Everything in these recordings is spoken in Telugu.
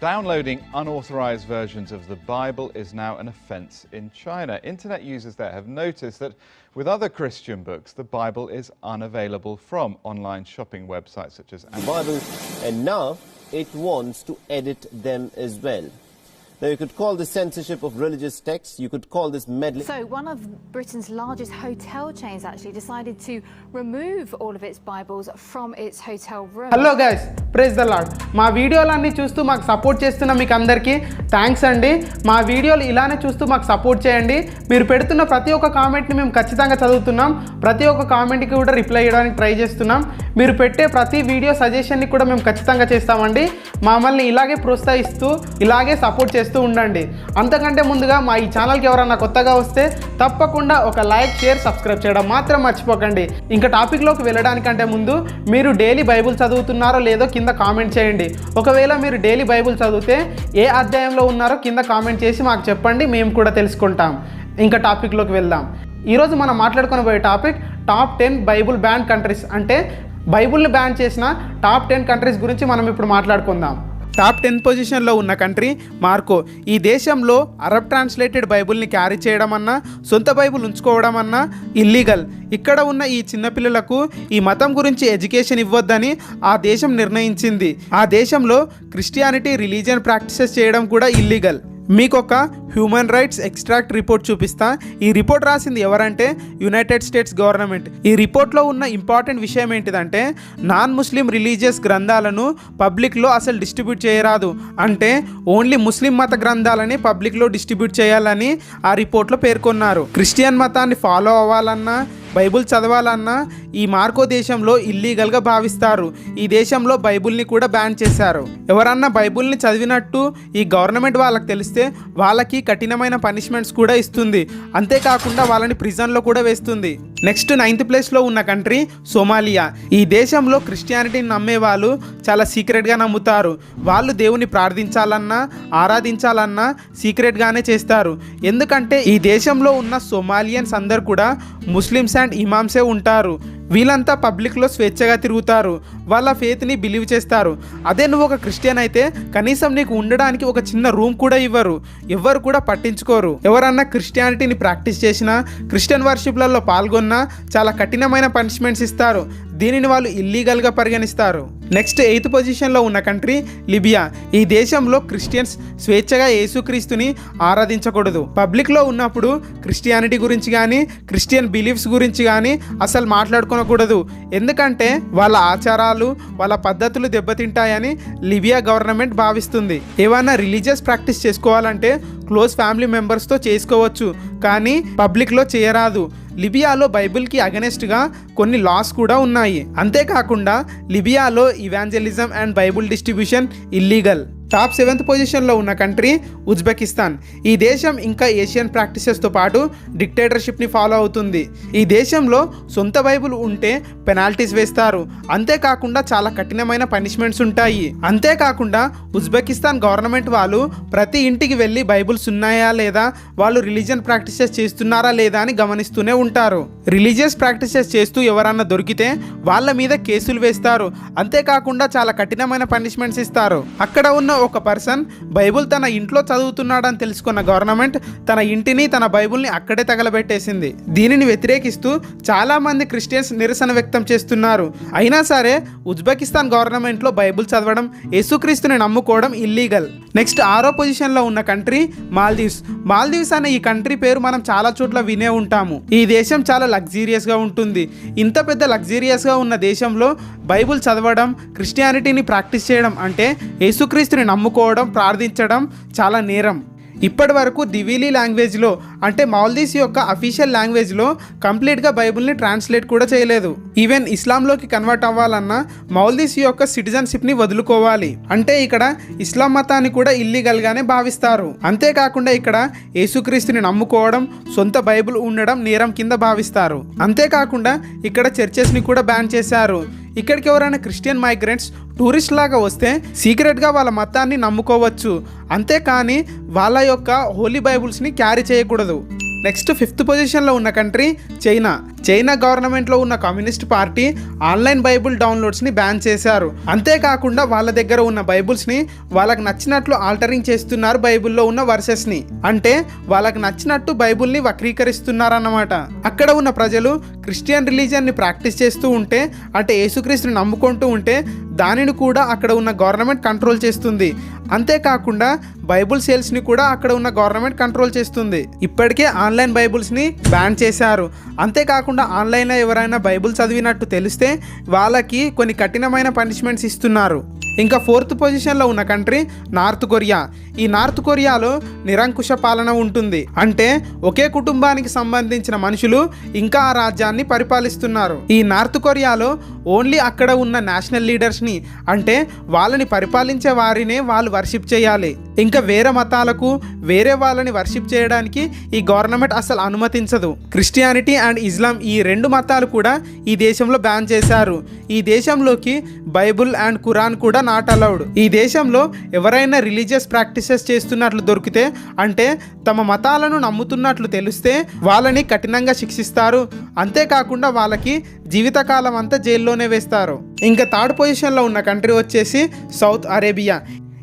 Downloading unauthorized versions of the Bible is now an offense in China. Internet users there have noticed that with other Christian books, the Bible is unavailable from online shopping websites such as the Bible, and now it wants to edit them as well. Now, you could call this censorship of religious texts, you could call this meddling. So, one of Britain's largest hotel chains actually decided to remove all of its Bibles from its hotel room. Hello guys praise the Lord మా వీడియోలన్నీ చూస్తూ మాకు సపోర్ట్ చేస్తున్న మీకు అందరికీ థ్యాంక్స్ అండి. మా వీడియోలు ఇలానే చూస్తూ మాకు సపోర్ట్ చేయండి. మీరు పెడుతున్న ప్రతి ఒక్క కామెంట్ని మేము ఖచ్చితంగా చదువుతున్నాం. ప్రతి ఒక్క కామెంట్కి కూడా రిప్లై చేయడానికి ట్రై చేస్తున్నాం. మీరు పెట్టే ప్రతి వీడియో సజెషన్ని కూడా మేము ఖచ్చితంగా చేస్తామండి. మమ్మల్ని ఇలాగే ప్రోత్సహిస్తూ ఇలాగే సపోర్ట్ చేస్తూ ఉండండి. అంతకంటే ముందుగా మా ఈ ఛానల్కి ఎవరన్నా కొత్తగా వస్తే తప్పకుండా ఒక లైక్ షేర్ సబ్స్క్రైబ్ చేయడం మాత్రం మర్చిపోకండి. ఇంకా టాపిక్లోకి వెళ్ళడానికంటే ముందు మీరు డైలీ బైబుల్ చదువుతున్నారో లేదో కింద కామెంట్ చేయండి. ఒకవేళ మీరు డైలీ బైబుల్ చదివితే ఏ అధ్యాయంలో ఉన్నారో కింద కామెంట్ చేసి మాకు చెప్పండి మేము కూడా తెలుసుకుంటాం. ఇంకా టాపిక్లోకి వెళ్దాం. ఈరోజు మనం మాట్లాడుకుని పోయే topic top ten Bible ban countries. అంటే బైబుల్ని బ్యాన్ చేసిన టాప్ టెన్ కంట్రీస్ గురించి మనం ఇప్పుడు మాట్లాడుకుందాం. టాప్ టెన్ పొజిషన్లో ఉన్న కంట్రీ మార్కో. ఈ దేశంలో అరబ్ ట్రాన్స్లేటెడ్ బైబుల్ని క్యారీ చేయడం అన్నా సొంత బైబుల్ ఉంచుకోవడం అన్నా ఇల్లీగల్. ఇక్కడ ఉన్న ఈ చిన్నపిల్లలకు ఈ మతం గురించి ఎడ్యుకేషన్ ఇవ్వద్దని ఆ దేశం నిర్ణయించింది. ఆ దేశంలో క్రిస్టియానిటీ రిలీజియన్ ప్రాక్టీసెస్ చేయడం కూడా ఇల్లీగల్. మీకు ఒక హ్యూమన్ రైట్స్ ఎక్స్ట్రాక్ట్ రిపోర్ట్ చూపిస్తా. ఈ రిపోర్ట్ రాసింది ఎవరంటే యునైటెడ్ స్టేట్స్ గవర్నమెంట్. ఈ రిపోర్ట్లో ఉన్న ఇంపార్టెంట్ విషయం ఏంటిదంటే నాన్ ముస్లిం రిలీజియస్ గ్రంథాలను పబ్లిక్లో అసలు డిస్ట్రిబ్యూట్ చేయరాదు. అంటే ఓన్లీ ముస్లిం మత గ్రంథాలని పబ్లిక్లో డిస్ట్రిబ్యూట్ చేయాలని ఆ రిపోర్ట్లో పేర్కొన్నారు. క్రిస్టియన్ మతాన్ని ఫాలో అవ్వాలన్నా బైబుల్ చదవాలన్నా ఈ మార్కో దేశంలో ఇల్లీగల్గా భావిస్తారు. ఈ దేశంలో బైబుల్ని కూడా బ్యాన్ చేశారు. ఎవరన్నా బైబుల్ని చదివినట్టు ఈ గవర్నమెంట్ వాళ్ళకి తెలిస్తే వాళ్ళకి కఠినమైన పనిష్మెంట్స్ కూడా ఇస్తుంది. అంతేకాకుండా వాళ్ళని ప్రిజన్లో కూడా వేస్తుంది. నెక్స్ట్ నైన్త్ ప్లేస్లో ఉన్న కంట్రీ సోమాలియా. ఈ దేశంలో క్రిస్టియానిటీని నమ్మే వాళ్ళు చాలా సీక్రెట్గా నమ్ముతారు. వాళ్ళు దేవుని ప్రార్థించాలన్నా ఆరాధించాలన్నా సీక్రెట్గానే చేస్తారు. ఎందుకంటే ఈ దేశంలో ఉన్న సోమాలియన్స్ అందరు కూడా ముస్లిమ్స్ అండ్ ఇమామ్సే ఉంటారు. వీళ్ళంతా పబ్లిక్లో స్వేచ్ఛగా తిరుగుతారు. వాళ్ళ ఫేత్ని బిలీవ్ చేస్తారు. అదే నువ్వు ఒక క్రిస్టియన్ అయితే కనీసం నీకు ఉండడానికి ఒక చిన్న రూమ్ కూడా ఇవ్వరు. ఎవ్వరు కూడా పట్టించుకోరు. ఎవరన్నా క్రిస్టియానిటీని ప్రాక్టీస్ చేసినా క్రిస్టియన్ వర్షిప్లలో పాల్గొన్నా చాలా కఠినమైన పనిష్మెంట్స్ ఇస్తారు. దీనిని వాళ్ళు ఇల్లీగల్గా పరిగణిస్తారు. నెక్స్ట్ ఎయిత్ పొజిషన్లో ఉన్న కంట్రీ లిబియా. ఈ దేశంలో క్రిస్టియన్స్ స్వేచ్ఛగా యేసుక్రీస్తుని ఆరాధించకూడదు. పబ్లిక్లో ఉన్నప్పుడు క్రిస్టియానిటీ గురించి కానీ క్రిస్టియన్ బిలీఫ్స్ గురించి కానీ అసలు మాట్లాడుకోకూడదు ఎందుకంటే వాళ్ళ ఆచారాలు వాళ్ళ పద్ధతులు దెబ్బతింటాయని లిబియా గవర్నమెంట్ భావిస్తుంది. ఏమైనా రిలీజియస్ ప్రాక్టీస్ చేసుకోవాలంటే క్లోజ్ ఫ్యామిలీ మెంబర్స్తో చేసుకోవచ్చు. కానీ పబ్లిక్లో చేయరాదు. లిబియాలో బైబిల్కి అగనెస్ట్గా కొన్ని లాస్ కూడా ఉన్నాయి. అంతేకాకుండా లిబియాలో evangelism and Bible distribution illegal top seventh పొజిషన్లో ఉన్న కంట్రీ ఉజ్బెకిస్తాన్. ఈ దేశం ఇంకా ఏషియన్ ప్రాక్టీసెస్తో పాటు డిక్టేటర్షిప్ని ఫాలో అవుతుంది. ఈ దేశంలో సొంత బైబుల్ ఉంటే పెనాల్టీస్ వేస్తారు. అంతేకాకుండా చాలా కఠినమైన పనిష్మెంట్స్ ఉంటాయి. అంతేకాకుండా ఉజ్బెకిస్తాన్ గవర్నమెంట్ వాళ్ళు ప్రతి ఇంటికి వెళ్ళి బైబుల్స్ ఉన్నాయా లేదా వాళ్ళు రిలీజియన్ ప్రాక్టీసెస్ చేస్తున్నారా లేదా అని గమనిస్తూనే ఉంటారు. రిలీజియస్ ప్రాక్టీసెస్ చేస్తూ ఎవరన్నా దొరికితే వాళ్ళ మీద కేసులు వేస్తారు. అంతేకాకుండా చాలా కఠినమైన పనిష్మెంట్స్ ఇస్తారు. అక్కడ ఉన్న ఒక పర్సన్ బైబుల్ తన ఇంట్లో చదువుతున్నాడని తెలుసుకున్న గవర్నమెంట్ తన ఇంటిని తన బైబుల్ని అక్కడే తగలబెట్టేసింది. దీనిని వ్యతిరేకిస్తూ చాలామంది క్రిస్టియన్స్ నిరసన వ్యక్తం చేస్తున్నారు. అయినా సరే ఉజ్బెకిస్తాన్ గవర్నమెంట్లో బైబుల్ చదవడం యేసుక్రీస్తుని నమ్ముకోవడం ఇల్లీగల్. నెక్స్ట్ ఆరో పొజిషన్లో ఉన్న కంట్రీ మాల్దీవ్స్. మాల్దీవ్స్ అనే ఈ కంట్రీ పేరు మనం చాలా చోట్ల వినే ఉంటాము. ఈ దేశం చాలా లగ్జీరియస్గా ఉంటుంది. ఇంత పెద్ద లగ్జీరియస్గా ఉన్న దేశంలో బైబుల్ చదవడం క్రిస్టియానిటీని ప్రాక్టీస్ చేయడం అంటే యేసుక్రీస్తుని నమ్ముకోవడం ప్రార్థించడం చాలా నేరం. ఇప్పటి వరకు దివీలీ లాంగ్వేజ్లో అంటే మాల్దీవ్స్ యొక్క అఫీషియల్ లాంగ్వేజ్లో కంప్లీట్గా బైబుల్ని ట్రాన్స్లేట్ కూడా చేయలేదు. ఈవెన్ ఇస్లాంలోకి కన్వర్ట్ అవ్వాలన్నా మాల్దీవ్స్ యొక్క సిటిజన్షిప్ని వదులుకోవాలి. అంటే ఇక్కడ ఇస్లాం మతాన్ని కూడా ఇల్లీగల్గానే భావిస్తారు. అంతేకాకుండా ఇక్కడ యేసుక్రీస్తుని నమ్ముకోవడం సొంత బైబుల్ ఉండడం నేరం కింద భావిస్తారు. అంతేకాకుండా ఇక్కడ చర్చెస్ని కూడా బ్యాన్ చేశారు. ఇక్కడికి ఎవరైనా క్రిస్టియన్ మైగ్రెంట్స్ టూరిస్ట్ లాగా వస్తే సీక్రెట్గా వాళ్ళ మతాన్ని నమ్ముకోవచ్చు. అంతేకాని వాళ్ళ యొక్క హోలీ బైబుల్స్ని క్యారీ చేయకూడదు. నెక్స్ట్ ఫిఫ్త్ పొజిషన్లో ఉన్న కంట్రీ చైనా. చైనా గవర్నమెంట్లో ఉన్న కమ్యూనిస్ట్ పార్టీ ఆన్లైన్ బైబుల్ డౌన్లోడ్స్ని బ్యాన్ చేశారు. అంతేకాకుండా వాళ్ళ దగ్గర ఉన్న బైబుల్స్ని వాళ్ళకి నచ్చినట్లు ఆల్టరింగ్ చేస్తున్నారు బైబుల్లో ఉన్న వర్సెస్ని. అంటే వాళ్ళకి నచ్చినట్టు బైబుల్ని వక్రీకరిస్తున్నారన్నమాట. అక్కడ ఉన్న ప్రజలు క్రిస్టియన్ రిలీజియన్ని ప్రాక్టీస్ చేస్తూ ఉంటే అంటే యేసుక్రీస్తుని నమ్ముకుంటూ ఉంటే దానిని కూడా అక్కడ ఉన్న గవర్నమెంట్ కంట్రోల్ చేస్తుంది. అంతేకాకుండా బైబుల్ సేల్స్ని కూడా అక్కడ ఉన్న గవర్నమెంట్ కంట్రోల్ చేస్తుంది. ఇప్పటికే ఆన్లైన్ బైబుల్స్ని బ్యాన్ చేశారు. అంతేకాకుండా ఆన్లైన్లో ఎవరైనా బైబుల్ చదివినట్టు తెలిస్తే వాళ్ళకి కొన్ని కఠినమైన పనిష్మెంట్స్ ఇస్తున్నారు. ఇంకా ఫోర్త్ పొజిషన్లో ఉన్న కంట్రీ నార్త్ కొరియా. ఈ నార్త్ కొరియాలో నిరంకుశ పాలన ఉంటుంది. అంటే ఒకే కుటుంబానికి సంబంధించిన మనుషులు ఇంకా ఆ రాజ్యాన్ని పరిపాలిస్తున్నారు. ఈ నార్త్ కొరియాలో ఓన్లీ అక్కడ ఉన్న నేషనల్ లీడర్స్ని అంటే వాళ్ళని పరిపాలించే వారినే వాళ్ళు వర్షిప్ చేయాలి. ఇంకా వేరే మతాలకు వేరే వాళ్ళని వర్షిప్ చేయడానికి ఈ గవర్నమెంట్ అసలు అనుమతించదు. క్రిస్టియానిటీ అండ్ ఇస్లాం ఈ రెండు మతాలు కూడా ఈ దేశంలో బ్యాన్ చేశారు. ఈ దేశంలోకి బైబుల్ అండ్ ఖురాన్ కూడా నాట్ అలౌడ్ ఈ దేశంలో ఎవరైనా రిలీజియస్ ప్రాక్టీసెస్ చేస్తున్నట్లు దొరికితే అంటే తమ మతాలను నమ్ముతున్నట్లు తెలిస్తే వాళ్ళని కఠినంగా శిక్షిస్తారు. అంతేకాకుండా వాళ్ళకి జీవితకాలం అంతా జైల్లోనే వేస్తారు. ఇంకా థర్డ్ పొజిషన్లో ఉన్న కంట్రీ వచ్చేసి సౌత్ అరేబియా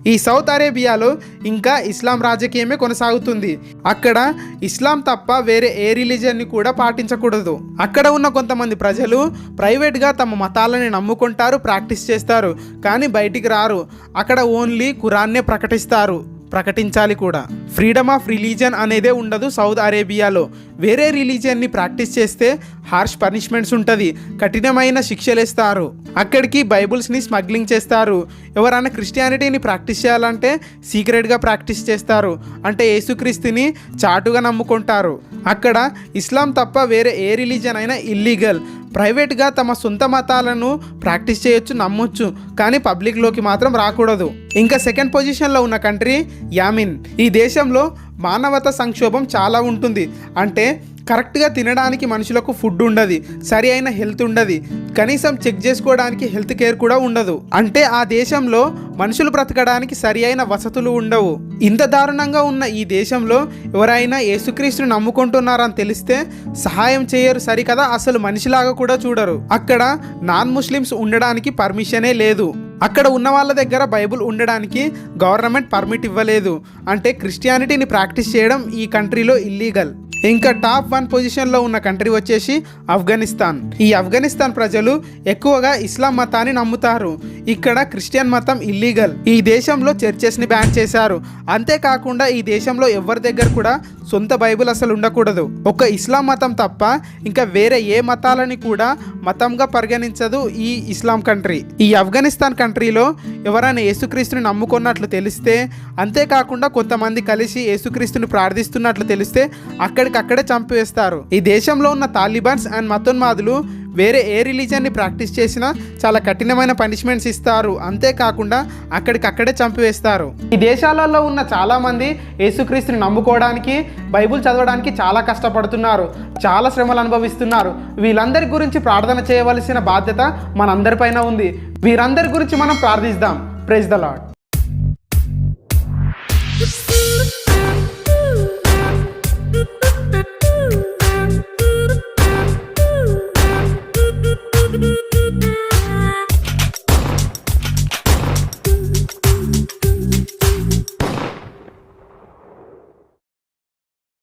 ఈ సౌత్ అరేబియాలో ఇంకా ఇస్లాం రాజకీయమే కొనసాగుతుంది. అక్కడ ఇస్లాం తప్ప వేరే ఏ రిలీజియన్ని కూడా పాటించకూడదు. అక్కడ ఉన్న కొంతమంది ప్రజలు ప్రైవేట్గా తమ మతాలని నమ్ముకుంటారు ప్రాక్టీస్ చేస్తారు కానీ బయటికి రారు. అక్కడ ఓన్లీ ఖురాన్నే ప్రకటిస్తారు. ప్రకటించాలి కూడా. ఫ్రీడమ్ ఆఫ్ రిలీజన్ అనేదే ఉండదు సౌద్ అరేబియాలో వేరే రిలీజియన్ని ప్రాక్టీస్ చేస్తే హార్ష్ పనిష్మెంట్స్ ఉంటుంది కఠినమైన శిక్షలు ఇస్తారు అక్కడికి బైబుల్స్ని స్మగ్లింగ్ చేస్తారు. ఎవరైనా క్రిస్టియానిటీని ప్రాక్టీస్ చేయాలంటే సీక్రెట్గా ప్రాక్టీస్ చేస్తారు. అంటే యేసుక్రీస్తుని చాటుగా నమ్ముకుంటారు. అక్కడ ఇస్లాం తప్ప వేరే ఏ రిలీజన్ అయినా ఇల్లీగల్ ప్రైవేట్గా తమ సొంత మతాలను ప్రాక్టీస్ చేయొచ్చు నమ్మొచ్చు కానీ పబ్లిక్లోకి మాత్రం రాకూడదు. ఇంకా సెకండ్ పొజిషన్లో ఉన్న కంట్రీ యామిన్. ఈ దేశంలో మానవత సంక్షోభం చాలా ఉంటుంది. అంటే కరెక్ట్గా తినడానికి మనుషులకు ఫుడ్ ఉండదు సరి అయిన హెల్త్ ఉండదు కనీసం చెక్ చేసుకోవడానికి హెల్త్ కేర్ కూడా ఉండదు. అంటే ఆ దేశంలో మనుషులు బ్రతకడానికి సరి అయిన వసతులు ఉండవు. ఇంత దారుణంగా ఉన్న ఈ దేశంలో ఎవరైనా యేసుక్రీస్తుని నమ్ముకుంటున్నారని తెలిస్తే సహాయం చేయరు సరికదా అసలు మనిషిలాగా కూడా చూడరు. అక్కడ నాన్ ముస్లిమ్స్ ఉండడానికి పర్మిషనే లేదు. అక్కడ ఉన్న వాళ్ళ దగ్గర బైబుల్ ఉండడానికి గవర్నమెంట్ పర్మిట్ ఇవ్వలేదు. అంటే క్రిస్టియానిటీని ప్రాక్టీస్ చేయడం ఈ కంట్రీలో ఇల్లీగల్. ఇంకా టాప్ వన్ పొజిషన్లో ఉన్న కంట్రీ వచ్చేసి ఆఫ్ఘనిస్తాన్. ఈ ఆఫ్ఘనిస్తాన్ ప్రజలు ఎక్కువగా ఇస్లాం మతాన్ని నమ్ముతారు. ఇక్కడ క్రిస్టియన్ మతం ఇల్లీగల్ ఈ దేశంలో చర్చెస్ని బ్యాన్ చేశారు. అంతేకాకుండా ఈ దేశంలో ఎవరి దగ్గర కూడా సొంత బైబిల్ అసలు ఉండకూడదు. ఒక ఇస్లాం మతం తప్ప ఇంకా వేరే ఏ మతాలని కూడా మతంగా పరిగణించదు ఈ ఇస్లాం కంట్రీ. ఈ ఆఫ్ఘనిస్తాన్ కంట్రీలో ఎవరైనా యేసుక్రీస్తుని నమ్ముకున్నట్లు తెలిస్తే అంతేకాకుండా కొంతమంది కలిసి యేసుక్రీస్తుని ప్రార్థిస్తున్నట్లు తెలిస్తే అక్కడ అక్కడికక్కడే చంపివేస్తారు. ఈ దేశంలో ఉన్న తాలిబాన్స్ అండ్ మతోన్మాదులు వేరే ఏ రిలీజియన్ని ప్రాక్టీస్ చేసినా చాలా కఠినమైన పనిష్మెంట్స్ ఇస్తారు. అంతేకాకుండా అక్కడికక్కడే చంపివేస్తారు. ఈ దేశాలలో ఉన్న చాలామంది యేసుక్రీస్తుని నమ్ముకోవడానికి బైబుల్ చదవడానికి చాలా కష్టపడుతున్నారు. చాలా శ్రమలు అనుభవిస్తున్నారు. వీళ్ళందరి గురించి ప్రార్థన చేయవలసిన బాధ్యత మనందరిపైన ఉంది. వీరందరి గురించి మనం ప్రార్థిస్తాం ప్రైజ్ ద లాడ్